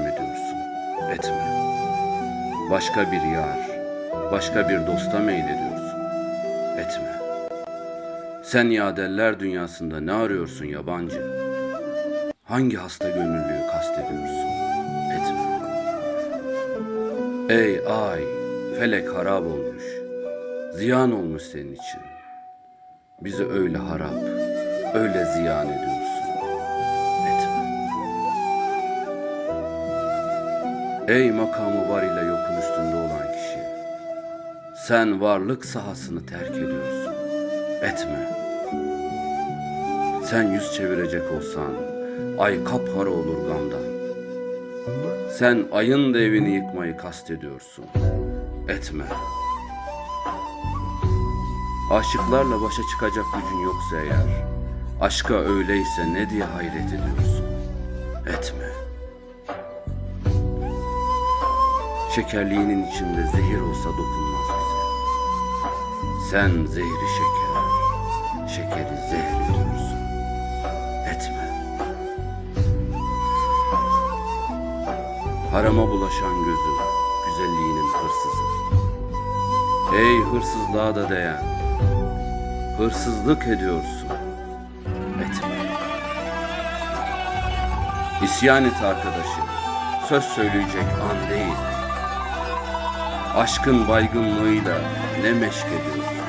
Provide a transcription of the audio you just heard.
ediyorsun. Etme. Başka bir yar, başka bir dosta meylediyorsun. Etme. Sen yadeller dünyasında ne arıyorsun yabancı? Hangi hasta gönüllüyü kastediyorsun? Etme. Ey ay, felek harap olmuş. Ziyan olmuş senin için. Bizi öyle harap, öyle ziyan ediyorsun. Ey makamı var ile yokun üstünde olan kişi. Sen varlık sahasını terk ediyorsun. Etme. Sen yüz çevirecek olsan, ay kapkara olur gamdan. Sen ayın devini yıkmayı kastediyorsun. Etme. Aşıklarla başa çıkacak gücün yoksa eğer, aşka öyleyse ne diye hayret ediyorsun? Etme. Şekerliğinin içinde zehir olsa dokunmaz bize. Sen zehri şeker, şekeri zehir ediyorsun. Etme. Harama bulaşan gözü, güzelliğinin hırsızı. Ey hırsızlığa da değen, hırsızlık ediyorsun. Etme. İsyan et arkadaşım, söz söyleyecek an değil. Aşkın baygınlığıyla ne meşk ediyorsun.